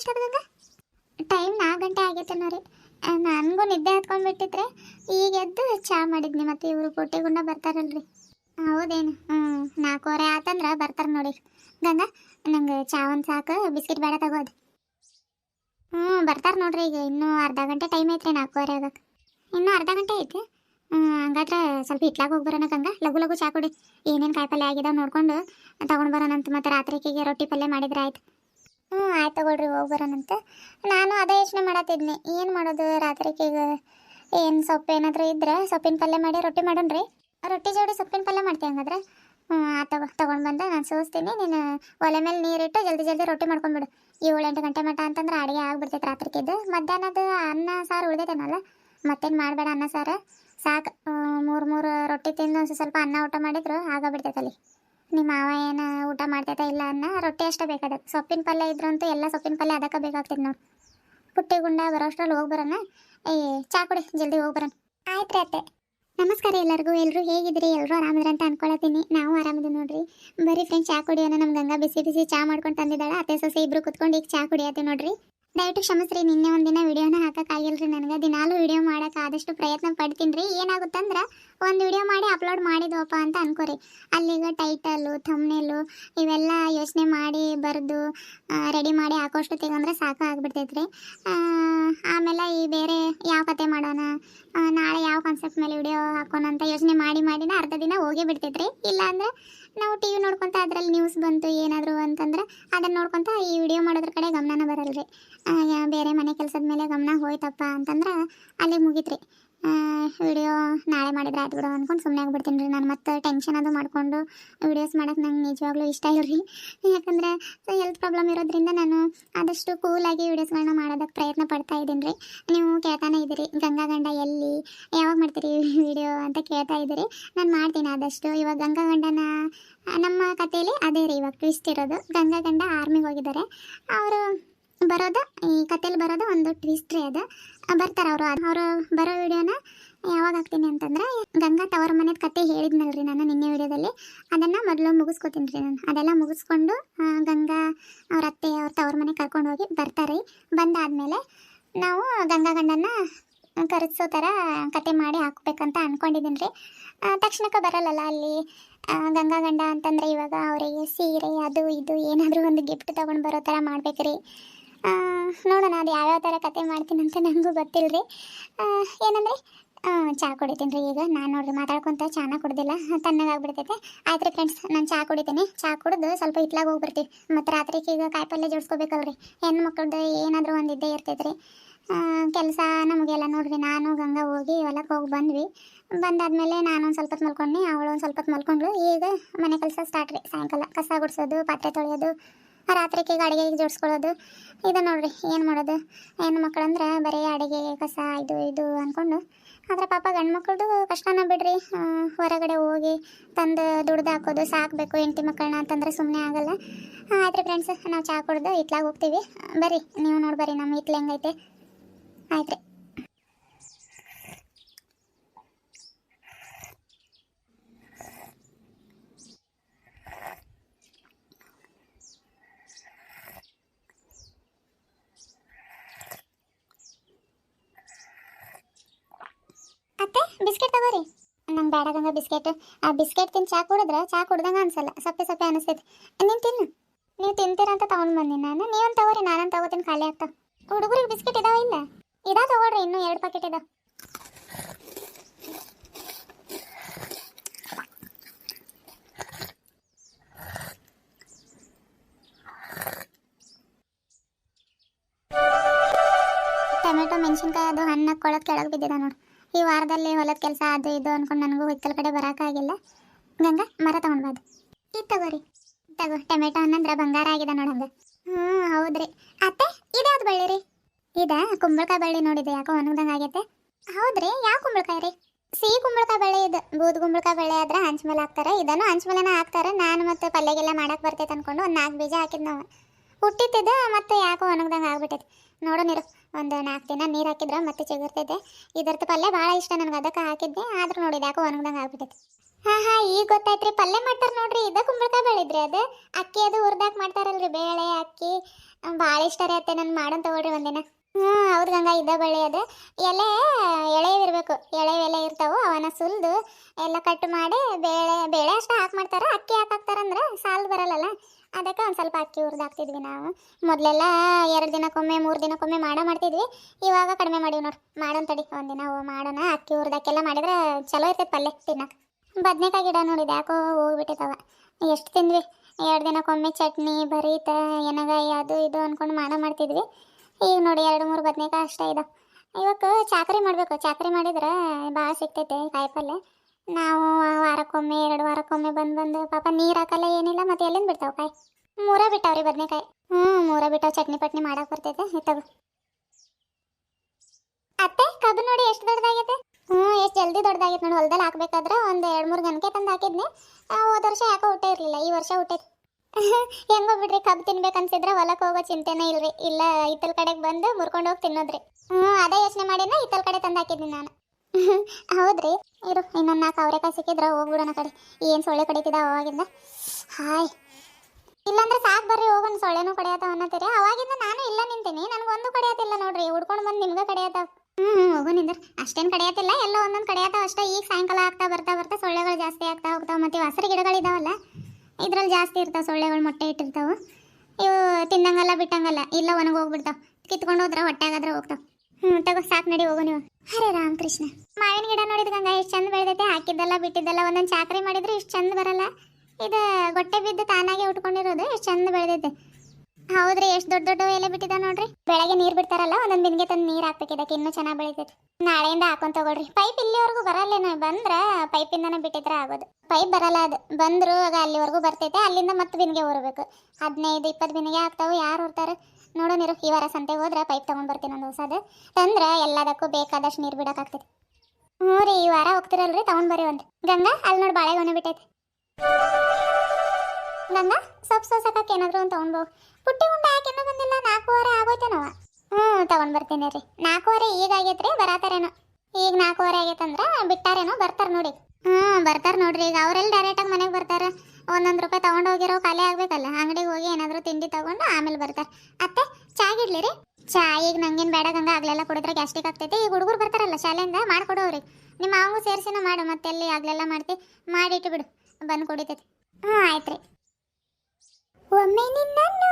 ಎಷ್ಟಾಗದಂಗ time ನಾಲ್ಕು ಗಂಟೆ ಆಗೈತೆ ರೀ ನನಗೂ ನಿದ್ದೆ ಹತ್ಕೊಂಡ್ಬಿಟ್ಟಿದ್ರೆ ಈಗ ಎದ್ದು ಚಾ ಮಾಡಿದ್ನಿ ಮತ್ತೆ ಇವರು ಕೋಟೆಗುಂಡ ಬರ್ತಾರಲ್ರಿ. ಹೌದೇನು? ಹ್ಞೂ ನಾಲ್ಕೂವರೆ ಆತಂದ್ರೆ ಬರ್ತಾರೆ ನೋಡಿ. ಗಂಗಾ, ನಂಗೆ ಚಾ ಒಂದು ಸಾಕು, ಬಿಸ್ಕಿಟ್ ಬೇಡ ತಗೋದು ಹ್ಞೂ ಬರ್ತಾರೆ ನೋಡ್ರಿ ಈಗ. ಇನ್ನೂ ಅರ್ಧ ಗಂಟೆ ಟೈಮ್ ಐತ್ರಿ ನಾಲ್ಕೂವರೆ ಆಗಕ್ಕೆ ಇನ್ನೂ ಅರ್ಧ ಗಂಟೆ ಐತೆ. ಹಂಗಾದ್ರೆ ಸ್ವಲ್ಪ ಇಟ್ಲಾಗ ಹೋಗಿ ಬರೋಣ ಗಂಗಾ. ಲಘು ಲಘು ಚಾ ಕುಡಿ. ಏನೇನು ಕಾಯಿಪಲ್ಯ ಆಗಿದಾವೆ ನೋಡ್ಕೊಂಡು ತಗೊಂಡು ಬರೋಣಂತ ಮತ್ತೆ ರಾತ್ರಿಗೆ ರೊಟ್ಟಿ ಪಲ್ಯ ಮಾಡಿದ್ರೆ ಆಯ್ತು. ಹ್ಞೂ ಆಯ್ತು ತಗೊಳ್ರಿ, ಹೋಗಿ ಬರೋಣಂತೆ ನಾನು ಅದೇ ಯೋಚನೆ ಮಾಡತ್ತಿದ್ನಿ. ಏನು ಮಾಡೋದು ರಾತ್ರಿಗೆ ಏನು ಸೊಪ್ಪು ಏನಾದರೂ ಇದ್ದರೆ ಸೊಪ್ಪಿನ ಪಲ್ಯ ಮಾಡಿ, ರೊಟ್ಟಿ ಮಾಡೋಣ್ರಿ. ರೊಟ್ಟಿ ಜೋಡಿ ಸೊಪ್ಪಿನ ಪಲ್ಯ ಮಾಡ್ತೀವಿ ಹಂಗಾದ್ರೆ? ಹ್ಞೂ ಆ ತಗೊ, ತೊಗೊಂಡು ಬಂದು, ನಾನು ಸೋಸ್ತೀನಿ. ನೀನು ಒಲೆ ಮೇಲೆ ನೀರಿಟ್ಟು ಜಲ್ದಿ ಜಲ್ದಿ ರೊಟ್ಟಿ ಮಾಡ್ಕೊಂಡ್ಬಿಡು ಏಳು ಎಂಟು ಗಂಟೆ ಮಟ್ಟ ಅಂತಂದ್ರೆ ಅಡುಗೆ ಆಗ್ಬಿಡ್ತೈತೆ ರಾತ್ರಿಗಿದ್ದು ಮಧ್ಯಾಹ್ನದ ಅನ್ನ ಸಾರು ಉಳಿದೈತೆನಲ್ಲ? ಮತ್ತೇನು ಮಾಡಬೇಡ ಅನ್ನ ಸಾರು. ಸಾಕು ಮೂರು ಮೂರು ರೊಟ್ಟಿ ತಿಂದು ಒಂದು ಸ್ವಲ್ಪ ಅನ್ನ ಊಟ ಮಾಡಿದ್ರು ಆಗಬಿಡ್ತೈತಲ್ಲಿ ನಿಮ್ಮ ಮಾವ ಏನು ಊಟ ಮಾಡ್ತೈತ ಇಲ್ಲ ಅನ್ನ, ರೊಟ್ಟಿ ಅಷ್ಟೇ ಬೇಕಾದ. ಸೊಪ್ಪಿನ ಪಲ್ಯ ಇದ್ರಂತೂ ಎಲ್ಲ ಸೊಪ್ಪಿನ ಪಲ್ಯ ಅದಕ್ಕೆ ಬೇಕಾಗ್ತೈತೆ ನೋಡಿ. ಪುಟ್ಟಿ ಗುಂಡ ಬರೋಷ್ಟ್ರಲ್ಲಿ ಹೋಗಿ ಬರೋಣ. ಏ, ಚಾ ಕುಡಿ, ಜಲ್ದಿ ಹೋಗಿ ಬರೋಣ. ಆಯ್ತು ರೀ ಅತ್ತೆ. ನಮಸ್ಕಾರ ಎಲ್ಲರಿಗೂ. ಎಲ್ಲರೂ ಹೇಗಿದ್ರಿ ಎಲ್ಲರೂ ಆರಾಮಿದ್ರ ಅಂತ ಅನ್ಕೊಳತೀನಿ ನಾವು ಆರಾಮಿದ್ದೀವಿ ನೋಡ್ರಿ. ಬರೀ ಫ್ರೆಂಡ್ ಚಾ ಕುಡಿಯೋಣ ನಮ್ಮ ಗಂಗಾ ಬಿಸಿ ಬಿಸಿ ಚಾ ಮಾಡ್ಕೊಂಡು ತಂದಿದ್ದಾಳೆ. ಅತ್ತೆ ಸೊಸೆ ಇಬ್ರು ಕುತ್ಕೊಂಡು ಈಗ ಚಾ ಕುಡಿಯತ್ತೆ ನೋಡ್ರಿ. ದಯವಿಟ್ಟು ಕ್ಷಮಿಸ್ರಿ, ನಿನ್ನೆ ಒಂದಿನ ವಿಡಿಯೋನ ಹಾಕಕ್ಕಾಗಿಲ್ರಿ ನನಗೆ. ದಿನಾಲು ವಿಡಿಯೋ ಮಾಡಕ್ಕೆ ಆದಷ್ಟು ಪ್ರಯತ್ನ ಪಡ್ತೀನಿ. ರೀ ಏನಾಗುತ್ತಂದ್ರೆ ಒಂದು ವಿಡಿಯೋ ಮಾಡಿ ಅಪ್ಲೋಡ್ ಮಾಡಿದ್ವಪ್ಪ ಅಂತ ಅನ್ಕೋರಿ. ಅಲ್ಲಿಗ ಟೈಟಲು ಥಮ್ನೇಲು ಇವೆಲ್ಲ ಯೋಚನೆ ಮಾಡಿ ಬರೆದು ರೆಡಿ ಮಾಡಿ ಹಾಕೋಷ್ಟೊತ್ತಿಗೆ ತೆಗಂದ್ರೆ ಸಾಕು ಆಗ್ಬಿಡ್ತೈತ್ರಿ ಆಮೇಲೆ ಈ ಬೇರೆ ಯಾವ ಕತೆ ಮಾಡೋಣ? ವಿಡಿಯೋ ಹಾಕೋಣ ಅಂತ ಯೋಚನೆ ಮಾಡಿ ಮಾಡಿನ ಅರ್ಧ ದಿನ ಹೋಗೇ ಬಿಡ್ತೈತ್ರಿ. ಇಲ್ಲ ಅಂದ್ರೆ ನಾವು ಟಿ ವಿ ನೋಡ್ಕೊಂತ ಅದ್ರಲ್ಲಿ ನ್ಯೂಸ್ ಬಂತು, ಏನಾದರೂ ಅಂತಂದ್ರೆ ಅದನ್ನ ನೋಡ್ಕೊಂತ ಈ ವಿಡಿಯೋ ಮಾಡೋದ್ರ ಕಡೆ ಗಮನನ ಬರಲ್ರಿ. ಬೇರೆ ಮನೆ ಕೆಲಸದ ಮೇಲೆ ಗಮನ ಹೋಯ್ತಪ್ಪ ಅಂತಂದ್ರೆ ಅಲ್ಲಿ ಮುಗೀತ್ರಿ. ವಿಡಿಯೋ ನಾಳೆ ಮಾಡಿದ್ರೆ ಆಯ್ತು ಬಿಡೋ ಅಂದ್ಕೊಂಡು ಸುಮ್ಮನೆ ಆಗ್ಬಿಡ್ತೀನಿ ರೀ. ನಾನು ಮತ್ತೆ ಟೆನ್ಷನ್ ಅದು ಮಾಡಿಕೊಂಡು ವಿಡಿಯೋಸ್ ಮಾಡೋಕ್ಕೆ ನಂಗೆ ನಿಜವಾಗ್ಲೂ ಇಷ್ಟ ಇಲ್ಲ ರೀ. ಯಾಕಂದ್ರೆ ಹೆಲ್ತ್ ಪ್ರಾಬ್ಲಮ್ ಇರೋದ್ರಿಂದ ನಾನು ಆದಷ್ಟು ಕೂಲಾಗಿ ವೀಡಿಯೋಸ್ಗಳನ್ನ ಮಾಡೋದಕ್ಕೆ ಪ್ರಯತ್ನ ಪಡ್ತಾ ಇದ್ದೀನಿ ರೀ. ನೀವು ಕೇಳ್ತಾನೆ ಇದ್ದೀರಿ, ಗಂಗಾ ಗಂಡ ಎಲ್ಲಿ, ಯಾವಾಗ ಮಾಡ್ತೀರಿ ವಿಡಿಯೋ ಅಂತ ಕೇಳ್ತಾ ಇದ್ದೀರಿ. ನಾನು ಮಾಡ್ತೀನಿ ಆದಷ್ಟು. ಇವಾಗ ಗಂಗಾ ಗಂಡನ, ನಮ್ಮ ಕಥೆಯಲ್ಲಿ ಅದೇ ರೀ ಇವಾಗ ಟ್ವಿಸ್ಟ್ ಇರೋದು. ಗಂಗಾ ಗಂಡ ಆರ್ಮಿಗೆ ಹೋಗಿದ್ದಾರೆ. ಅವರು ಬರೋದು, ಈ ಕಥೆಯಲ್ಲಿ ಬರೋದು ಒಂದು ಟ್ವಿಸ್ಟ್ರಿ ಅದು. ಬರ್ತಾರೆ ಅವರು ಅವರು ಬರೋ ವಿಡಿಯೋನ ಯಾವಾಗ ಹಾಕ್ತೀನಿ ಅಂತಂದ್ರೆ ಗಂಗಾ ತವರ ಮನೆ ಕತೆ ಹೇಳಿದ್ನಲ್ರಿ ನಾನು ನಿನ್ನೆ ವಿಡಿಯೋದಲ್ಲಿ. ಅದನ್ನ ಮೊದಲು ಮುಗಿಸ್ಕೊತೀನಿ ರೀ ನಾನು. ಅದೆಲ್ಲ ಮುಗಿಸ್ಕೊಂಡು ಗಂಗಾ ಅವ್ರ ಅತ್ತೆ ಅವ್ರ ತವ್ರ ಮನೆ ಕರ್ಕೊಂಡು ಹೋಗಿ ಬರ್ತಾರೆ. ಬಂದಾದ್ಮೇಲೆ ನಾವು ಗಂಗಾ ಗಂಡನ್ನ ಕರೆಸೋ ಥರ ಕತೆ ಮಾಡಿ ಹಾಕ್ಬೇಕಂತ ಅನ್ಕೊಂಡಿದ್ದೀನಿ ರೀ. ತಕ್ಷಣಕ್ಕೆ ಬರಲ್ಲಲ್ಲ ಅಲ್ಲಿ? ಗಂಗಾ ಗಂಡ ಅಂತಂದ್ರೆ ಇವಾಗ ಅವರಿಗೆ ಸೀರೆ ಅದು ಇದು ಏನಾದರೂ ಒಂದು ಗಿಫ್ಟ್ ತೊಗೊಂಡು ಬರೋ ಥರ ಮಾಡ್ಬೇಕ್ರಿ. ಆ, ನೋಡೋಣ, ಅದು ಯಾವ್ಯಾವ ಥರ ಕತೆ ಮಾಡ್ತೀನಿ ಅಂತ ನನಗೂ ಗೊತ್ತಿಲ್ಲ ರೀ ಏನಂದ್ರೆ ಚಹಾ ಕುಡಿತೀನಿ ರೀ ಈಗ. ನಾನು ನೋಡ್ರಿ, ಮಾತಾಡ್ಕೊಂತ ಚಾನ ಕುಡ್ದಿಲ್ಲ. ತಣ್ಣಗಾಗ್ಬಿಡ್ತೈತೆ. ಆಯ್ತು ರೀ ಫ್ರೆಂಡ್ಸ್ ನಾನು ಚಹಾ ಕುಡಿತೀನಿ. ಚಹಾ ಕುಡಿದು ಸ್ವಲ್ಪ ಇತ್ಲಾಗ ಹೋಗ್ಬಿಡ್ತೀವಿ ಮತ್ತು ರಾತ್ರಿಗೆ ಈಗ ಕಾಯಿಪಲ್ಯ ಜೋಡಿಸ್ಕೋಬೇಕಲ್ರಿ. ಹೆಣ್ಣು ಮಕ್ಕಳದ್ದು ಏನಾದರೂ ಒಂದು ಇದ್ದೇ ಇರ್ತೈತೆ ರೀ ಕೆಲಸ ನಮಗೆಲ್ಲ ನೋಡ್ರಿ, ನಾನು ಗಂಗಾ ಹೋಗಿ ಹೊಲಕ್ಕೆ ಹೋಗಿ ಬಂದ್ವಿ. ಬಂದಾದ್ಮೇಲೆ ನಾನು ಒಂದು ಸ್ವಲ್ಪ ಹೊತ್ತು ಮಲ್ಕೊಂಡೆ, ಅವಳು ಒಂದು ಸ್ವಲ್ಪ ಹೊತ್ತು ಮಲ್ಕೊಂಡ್ಳು. ಈಗ ಮನೆ ಕೆಲಸ ಸ್ಟಾರ್ಟ್ ರೀ. ಸಾಯಂಕಾಲ, ಕಸ ಗುಡಿಸೋದು, ಪಾತ್ರೆ ತೊಳೆಯೋದು ರಾತ್ರಿಗೆ ಅಡುಗೆಗೆ ಜೋಡಿಸ್ಕೊಳ್ಳೋದು. ಇದು ನೋಡ್ರಿ, ಏನು ಮಾಡೋದು? ಹೆಣ್ಣು ಮಕ್ಕಳಂದ್ರೆ ಬರೀ ಅಡುಗೆ, ಕಸ, ಇದು ಇದು ಅಂದ್ಕೊಂಡು ಆದರೆ ಪಾಪ ಗಂಡು ಮಕ್ಕಳದು ಕಷ್ಟನ ಬಿಡ್ರಿ. ಹೊರಗಡೆ ಹೋಗಿ ತಂದು ದುಡ್ದು ಹಾಕೋದು, ಸಾಕಬೇಕು ಹೆಂಡತಿ ಮಕ್ಕಳನ್ನ ಅಂತಂದ್ರೆ ಸುಮ್ಮನೆ ಆಗಲ್ಲ. ಆಯ್ತು ಫ್ರೆಂಡ್ಸ್ ನಾವು ಚಹಾ ಕುಡ್ದು ಇತ್ಲಾಗ ಹೋಗ್ತೀವಿ. ಬರ್ರಿ ನೀವು ನೋಡಿ ಬರ್ರಿ ನಮ್ಮ ಇತ್ಲ ಹೆಂಗೈತೆ? ಆಯ್ತು ರೀ ಅತ್ತೆ ಬಿಸ್ಕೆಟ್ ತಗೋರಿ ನಂಗೆ ಬೇಡದಂಗ ಬಿಸ್ಕೆಟ್. ಆ ಬಿಸ್ಕೆಟ್ ತಿಂದು ಚಾ ಕುಡಿದ್ರೆ ಚಾ ಕುಡ್ದಂಗೆ ಅನ್ಸಲ್ಲ, ಸಪ್ಪೆ ಸಪ್ಪೆ ಅನಿಸ್ತೈತಿ. ನೀನು ತಿನ್ನು. ನೀವು ತಿಂತೀರ ಅಂತ ತಗೊಂಡು ಬಂದೀನಿ ನಾನು. ನೀವೊಂದು ತಗೋರಿ ನಾನೊಂದು ತಗೋತೀನಿ ಖಾಲಿ ಆಗ್ತಾವ ಹುಡುಗರಿಗೆ ಬಿಸ್ಕೆಟ್ ಇದಾವ ಇಲ್ಲ? ಇದಾ ತಗೊಳ್ರಿ, ಇನ್ನೂ ಎರಡು ಪ್ಯಾಕೆಟ್ ಇದಾವ. ಟೊಮೆಟೊ ಮೆಣಸಿನ್ಕಾಯಿ ಅದು ಹಣ್ಣು ಹಾಕ್ಕೊಳ್ಳೋದು ಕೆಳಗೆ ಬಿದ್ದಿದೆ ನೋಡು. ಈ ವಾರದಲ್ಲಿ ಹೊಲದ ಕೆಲಸ ಅದು ಇದು ಅನ್ಕೊಂಡು ನನಗೂ ಹಿತ್ತಲ ಕಡೆ ಬರೋಕ್ಕಾಗಿಲ್ಲ ಗಂಗಾ, ಮರ ತೊಗೊಂಡ್ಬೋದು ಈ ತಗೋರಿ. ತಗೋ, ಟೊಮೆಟೊ ಹಣ್ಣಂದ್ರೆ ಬಂಗಾರ ಆಗಿದೆ ನೋಡಂಗ ಹ್ಞೂ ಹೌದ್ರಿ. ಅತ್ತೆ, ಇದ್ಯಾವ್ದು ಬಳ್ಳಿ ರೀ? ಇದ ಕುಂಬಳಕಾಯಿ ಬಳ್ಳಿ ನೋಡಿದೆ, ಯಾಕೋ ಒಣಗ್ದಂಗೆ ಆಗೈತೆ. ಹೌದ್ರಿ, ಯಾವ ಕುಂಬಳಕಾಯಿ ರೀ? ಸಿಹಿ ಕುಂಬಳಕಾಯಿ ಬಳ್ಳಿ ಇದು. ಬೂದ್ ಕುಂಬಳಕಾಯಿ ಬಳ್ಳಿ ಆದ್ರೆ ಹಂಚ್ಮೇಲೆ ಹಾಕ್ತಾರೆ. ಇದನ್ನು ಹಂಚ್ಮೇಲೆ ಹಾಕ್ತಾರೆ. ನಾನು ಮತ್ತೆ ಪಲ್ಯಗೆಲ್ಲ ಮಾಡಕ್ಕೆ ಬರ್ತೈತೆ ಅನ್ಕೊಂಡು ಒಂದು ನಾಲ್ಕು ಬೀಜ ಹಾಕಿದ್ ನಾವು. ಹುಟ್ಟಿತ್ತಿದ್ದು ಮತ್ತೆ ಯಾಕೋ ಒಣಗ್ದಂಗೆ ಆಗ್ಬಿಟ್ಟೈತಿ ನೋಡು ನೀರು, ಒಂದು ನಾಲ್ಕು ದಿನ ನೀರು ಹಾಕಿದ್ರೆ, ಮತ್ತೆ ಚಿಗುರ್ತೈತೆ ಇದರದ್ದು ಪಲ್ಯ ಭಾಳ ಇಷ್ಟ ನನಗೆ, ಅದಕ್ಕೆ ಹಾಕಿದ್ದೆ, ಆದ್ರೂ ನೋಡಿದ ಯಾಕೋ ಒಣಗ್ದಂಗೆ ಆಗ್ಬಿಟ್ಟೈತಿ ಹಾಂ ಹಾಂ, ಈಗ ಗೊತ್ತಾಯ್ತ್ರಿ, ಪಲ್ಯ ಮಾಡ್ತಾರೆ ನೋಡ್ರಿ, ಇದ ಕುಂಬಳಕಾಯಿ ಬೆಳಿದ್ರಿ ಅದು? ಅಕ್ಕಿ ಅದು ಹುರ್ದಾಕ್ ಮಾಡ್ತಾರಲ್ರಿ, ಬೇಳೆ, ಅಕ್ಕಿ. ಭಾಳ ಇಷ್ಟ ರೀ ಅತ್ತೆ, ನಾನು ಮಾಡೋಣ ತಗೊಳ್ರಿ ಒಂದಿನ. ಹ್ಞೂ ಹೌದು ಗಂಗಾ ಇದ್ದ ಬಳ್ಳಿ ಅದು. ಎಲೆ ಎಳೆವಿರಬೇಕು ಎಳೆ ಎಲೆ ಇರ್ತಾವೆ ಅವನ್ನ ಸುಲಿದು ಎಲ್ಲ ಕಟ್ ಮಾಡಿ, ಬೇಳೆ ಬೇಳೆ ಅಷ್ಟೇ ಹಾಕಿ ಮಾಡ್ತಾರ, ಅಕ್ಕಿ ಯಾಕೆ ಹಾಕ್ತಾರಂದ್ರೆ ಸಾಲ್ ಬರಲ್ಲಲ್ಲ? ಅದಕ್ಕೆ ಒಂದು ಸ್ವಲ್ಪ ಅಕ್ಕಿ ಹುರಿದು ಹಾಕ್ತಿದ್ವಿ ನಾವು. ಮೊದಲೆಲ್ಲ ಎರಡು ದಿನಕ್ಕೊಮ್ಮೆ, ಮೂರು ದಿನಕ್ಕೊಮ್ಮೆ ಮಾಡೋ ಮಾಡ್ತಿದ್ವಿ. ಇವಾಗ ಕಡಿಮೆ ಮಾಡೀವಿ ನೋಡಿ. ಮಾಡೋಣ ತಡಿ ಒಂದಿನ ಮಾಡೋಣ, ಅಕ್ಕಿ ಹುರಿದಾಕೆಲ್ಲ ಮಾಡಿದ್ರೆ ಚಲೋ ಇರ್ತೈತೆ ಪಲ್ಯ ತಿನ್ನಕ್ಕೆ ಬದ್ನೆಕಾಯಿ ಗಿಡ ನೋಡಿದ ಯಾಕೋ ಹೋಗ್ಬಿಟ್ಟಿದ್ದಾವೆ ಎಷ್ಟು ತಿಂದ್ವಿ? ಎರಡು ದಿನಕ್ಕೊಮ್ಮೆ ಚಟ್ನಿ, ಬರೀತ ಎನಗಾಯಿ ಅದು ಇದು ಅಂದ್ಕೊಂಡು ಮಾಡೋ ಮಾಡ್ತಿದ್ವಿ. ಈಗ ನೋಡಿ ಎರಡು, ಮೂರು ಬದನೇಕಾಯಿ ಅಷ್ಟೇ ಇದಾವೆ. ಇವಾಗ ಚಾಕರಿ ಮಾಡಬೇಕು. ಚಾಕರಿ ಮಾಡಿದ್ರೆ ಭಾಳ ಸಿಗ್ತೈತೆ ಕಾಯಿಪಲ್ಯ ನಾವು ವಾರಕ್ಕೊಮ್ಮೆ, ಎರಡು ವಾರಕ್ಕೊಮ್ಮೆ ಬಂದು ಬಂದು, ಪಾಪ ನೀರು ಹಾಕಲ್ಲ, ಏನಿಲ್ಲ, ಮತ್ತೆ ಎಲ್ಲಿಂದ ಬಿಡ್ತಾವ ಕಾಯಿ? ಮೂರ ಬಿಟ್ಟಾವ್ರಿ ಬದನೆಕಾಯಿ. ಹ್ಞೂ ಮೂರ ಬಿಟ್ಟಾವ, ಚಟ್ನಿ ಪಟ್ನಿ ಮಾಡಕ್ಕೆ ಬರ್ತೈತೆ ಅತ್ತೆ, ಕಬ್ಬು ನೋಡಿ ಎಷ್ಟು ದೊಡ್ಡದಾಗೈತೆ? ಹ್ಞೂ ಎಷ್ಟು ಜಲ್ದಿ ದೊಡ್ಡದಾಗೈತೆ ನೋಡಿ, ಹೊಲ್ದಲ್ಲಿ ಹಾಕ್ಬೇಕಾದ್ರೆ ಒಂದು ಎರಡು ಮೂರು ಗಂಟೆ ತಂದು ಹಾಕಿದ್ನಿ. ಹೋದ ವರ್ಷ ಯಾಕೋ ಊಟ ಇರಲಿಲ್ಲ, ಈ ವರ್ಷ ಊಟೈತೆ ಹೆಂಗೋ ಬಿಡ್ರಿ ಕಬ್ಬು ತಿನ್ಬೇಕು ಅನ್ಸಿದ್ರೆ ಹೊಲಕ್ಕೆ ಹೋಗೋ ಚಿಂತೆನೇ ಇಲ್ರಿ. ಇಲ್ಲ, ಇತ್ತಲ್ ಕಡೆಗೆ ಬಂದು ಮುರ್ಕೊಂಡು ಹೋಗಿ ತಿನ್ನೋದ್ರಿ. ಹ್ಞೂ ಅದೇ ಯೋಚನೆ ಮಾಡಿದ್ನ ಇತ್ತಲ್ ಕಡೆ ತಂದು ಹಾಕಿದ್ನಿ ನಾನು. ಹೌದ್ರಿ. ಇರು, ಇನ್ನೊಂದು ನಾಲ್ಕು ಅವರೆಕಾಯಿ ಸಿಕ್ಕಿದ್ರೆ ಹೋಗ್ಬಿಡೋಣ ಕಡೆ. ಏನು ಸೊಳ್ಳೆ ಕಡಿತಿದ ಅವಾಗಿಂದ? ಹಾಯ್. ಇಲ್ಲಾಂದ್ರೆ ಸಾಕು ಬರ್ರಿ, ಹೋಗೋಣ. ಸೊಳ್ಳೆನೂ ಕಡಿಯತಾವ ಅನ್ನತ್ತೀರಿ. ಅವಾಗಿಂದ ನಾನು ಇಲ್ಲ ನಿಂತೀನಿ. ನನಗೆ ಒಂದು ಕಡಿಯತ್ತಿಲ್ಲ ನೋಡ್ರಿ. ಹುಡ್ಕೊಂಡು ಬಂದು ನಿಮ್ಗೆ ಕಡಿಯತಾವ. ಹ್ಞೂ ಹೋಗು ನಿಂದ್ರ. ಅಷ್ಟೇನು ಕಡಿಯತ್ತಿಲ್ಲ ಎಲ್ಲ ಒಂದೊಂದು ಕಡಿಯತಾವ ಅಷ್ಟೇ. ಈಗ ಸಾಯಂಕಾಲ ಆಗ್ತಾ ಬರ್ತಾ ಬರ್ತಾ ಸೊಳ್ಳೆಗಳು ಜಾಸ್ತಿ ಆಗ್ತಾ ಹೋಗ್ತಾವ. ಮತ್ತು ಹಸಿರು ಗಿಡಗಳಿದಾವಲ್ಲ, ಇದ್ರಲ್ಲಿ ಜಾಸ್ತಿ ಇರ್ತಾವೆ ಸೊಳ್ಳೆಗಳು ಮೊಟ್ಟೆ ಇಟ್ಟಿರ್ತಾವೆ. ಇವು ತಿನ್ನಂಗಲ್ಲ ಬಿಟ್ಟಂಗಲ್ಲ, ಇಲ್ಲ ಒಣಗೋಗ್ಬಿಡ್ತಾವೆ ಕಿತ್ಕೊಂಡು ಹೋದ್ರೆ ಹೊಟ್ಟೆಗಾದ್ರೆ ಹೋಗ್ತಾವ. ಹ್ಞೂ ತಗೋ, ಸಾಕು, ನಡಿ, ಹೋಗು ನೀವು. ಹರೇ ರಾಮಕೃಷ್ಣ. ಮಾವಿನ ಗಿಡ ನೋಡಿದ ಗಂಗಾ ಎಷ್ಟು ಚಂದ ಬೆಳೆದೈತೆ. ಹಾಕಿದ್ದೆಲ್ಲ ಬಿಟ್ಟಿದ್ದೆಲ್ಲ ಒಂದೊಂದು ಚಾಕರಿ ಮಾಡಿದ್ರೆ ಇಷ್ಟು ಚಂದ ಬರಲ್ಲ. ಇದು ಗೊಟ್ಟೆ ಬಿದ್ದು ತಾನಾಗೆ ಉಟ್ಕೊಂಡಿರೋದು, ಎಷ್ಟು ಚಂದ ಬೆಳೆದೈತೆ. ಹೌದ್ರಿ, ಎಷ್ಟು ದೊಡ್ಡ ದೊಡ್ಡ ಎಲೆ ಬಿಟ್ಟಿದ ನೋಡ್ರಿ. ಬೆಳಗ್ಗೆ ನೀರು ಬಿಡ್ತಾರಲ್ಲ, ಒಂದೊಂದು ಬಿನ್ಗೆ ತಂದು ನೀರು ಹಾಕ್ಬೇಕು ಇದಕ್ಕೆ, ಇನ್ನೂ ಚೆನ್ನಾಗಿ ಬೆಳಿತೈತೆ. ನಾಳೆಯಿಂದ ಹಾಕೊಂಡ್ ತಗೊಳ್ರಿ. ಪೈಪ್ ಇಲ್ಲಿವರೆಗೂ ಬರಲ್ಲೇನೋ ಬಂದ್ರ ಪೈಪಿಂದನೇ ಬಿಟ್ಟಿದ್ರೆ ಆಗೋದು. ಪೈಪ್ ಬರಲ್ಲ ಅದು. ಬಂದ್ರು ಆಗ ಅಲ್ಲಿವರೆಗೂ ಬರ್ತೈತೆ, ಅಲ್ಲಿಂದ ಮತ್ತೆ ಬಿನ್ಗೆ ಹೊರಬೇಕು ಹದಿನೈದು, ಇಪ್ಪತ್ತು ಬಿನ್ಗೆ ಆಗ್ತಾವು, ಯಾರು ಹೊರ್ತಾರೆ ನೋಡೋನಿರು ಈ ವಾರ ಸಂತೆಗೆ ಹೋದ್ರೆ ಪೈಪ್ ತಗೊಂಡ್ ಬರ್ತೀನಿ ಒಂದು ಹೊಸದು ತಂದ್ರೆ ಎಲ್ಲದಕ್ಕೂ ಬೇಕಾದಷ್ಟು ನೀರು ಬಿಡೋಕ್ಕಾಗ್ತದೆ ಹ್ಞೂ ರೀ, ಈ ವಾರ ಹೋಗ್ತಿರಲ್ರಿ, ತಗೊಂಡ್ ಬರ್ರಿ ಒಂದು. ಗಂಗಾ, ಅಲ್ಲಿ ನೋಡಿ ಬಾಳೆಗೊನೆ ಬಿಟ್ಟೈತೆ. ಗಂಗಾ, ಸೊಪ್ಪು ಸೋಸಕ್ಕೆ ಏನಾದರೂ ಒಂದು ತಗೊಂಡ್ಬೋ ಪುಟ್ಟಿ ಉಂಡೆ ಯಾಕೆ ಬಂದಿಲ್ಲ ನಾಲ್ಕೂವರೆ ಆಗೋಯ್ತೇನವ? ಹ್ಞೂ, ತಗೊಂಡ್ ಬರ್ತೀನಿ ರೀ. ನಾಲ್ಕೂವರೆ ಈಗ ಆಗೈತ್ರಿ ಬರತಾರೇನೋ ಈಗ ನಾಲ್ಕೂವರೆ ಆಗೈತಂದ್ರೆ ಬಿಟ್ಟಾರೇನೋ, ಬರ್ತಾರ ನೋಡಿ ಹ್ಞೂ ಬರ್ತಾರ ನೋಡ್ರಿ. ಈಗ ಅವರೆಲ್ಲ ಡೈರೆಕ್ಟಾಗಿ ಮನೆಗೆ ಬರ್ತಾರ? ಒಂದೊಂದು ರೂಪಾಯಿ ತಗೊಂಡು ಹೋಗಿರೋ ಖಾಲಿ ಆಗ್ಬೇಕಲ್ಲ. ಅಂಗಡಿಗೆ ಹೋಗಿ ಏನಾದರೂ ತಿಂಡಿ ತಗೊಂಡು ಆಮೇಲೆ ಬರ್ತಾರೆ. ಅತ್ತೆ ಚಾಗಿಡ್ಲಿ ರೀ? ಚಾ, ಈಗ ನಂಗೇನು ಬೇಡ, ಗಂಗ ಆಗ್ಲೆಲ್ಲ ಕುಡಿದ್ರೆ ಗ್ಯಾಸ್ಟಿಕ್ ಆಗ್ತೈತಿ. ಈಗ ಹುಡುಗರು ಬರ್ತಾರಲ್ಲ ಶಾಲೆಯಿಂದ ಮಾಡ್ಕೊಡೋರಿ ನಿಮ್ಮ ಮಾವು ಸೇರಿಸಿನ ಮಾಡು, ಮತ್ತೆ ಅಲ್ಲಿ ಆಗ್ಲೆಲ್ಲ ಮಾಡ್ತಿ. ಮಾಡಿ ಇಟ್ಟು ಬಿಡು. ಬಂದು ಕುಡಿತೈತಿ. ಹ್ಞೂ ಆಯ್ತು ರೀ ಒಮ್ಮೆ ನಿನ್ನನ್ನು